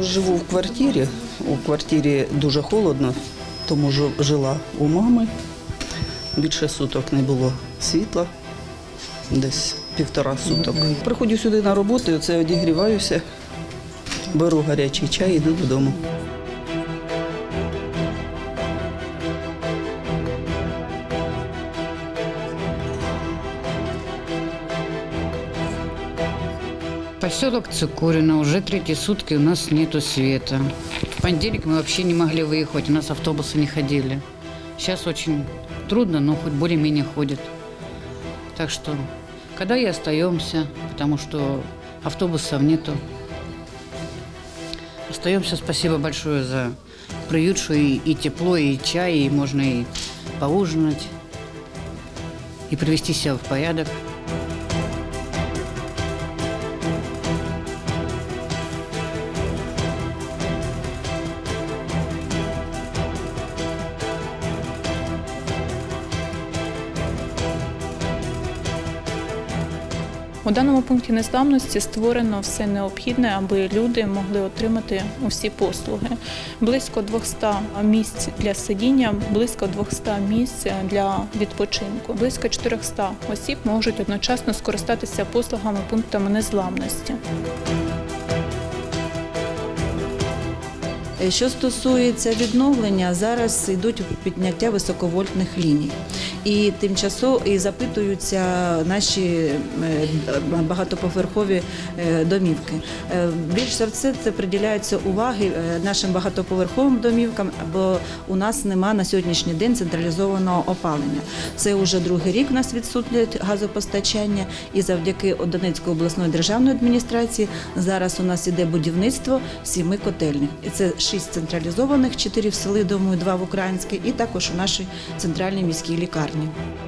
Живу в квартирі. У квартирі дуже холодно, тому жила у мами. Більше суток не було світла, десь півтора суток. Приходжу сюди на роботу, це одігріваюся, беру гарячий чай і йду додому. Поселок Цикурино. Уже третьи сутки у нас нету света. В понедельник мы вообще не могли выехать, у нас автобусы не ходили. Сейчас очень трудно, но хоть более-менее ходят. Так что, когда и остаемся, потому что автобусов нету. Остаемся. Спасибо большое за приют, что и, и тепло, и чай, и можно и поужинать, и привести себя в порядок. У даному пункті незламності створено все необхідне, аби люди могли отримати усі послуги. Близько 200 місць для сидіння, близько 200 місць для відпочинку. Близько 400 осіб можуть одночасно скористатися послугами пунктами незламності. Що стосується відновлення, зараз йдуть підняття високовольтних ліній. І тимчасово і запитуються наші е, багатоповерхові е, домівки. Е, Більш за все це приділяється уваги нашим багатоповерховим домівкам, бо у нас нема на сьогоднішній день централізованого опалення. Це вже другий рік у нас відсутнє газопостачання, і завдяки Донецької обласної державної адміністрації зараз у нас іде будівництво сіми котельних. І це шість централізованих, чотири в селі, думаю, два в українській, і також у нашій центральній міській лікарні жовтні.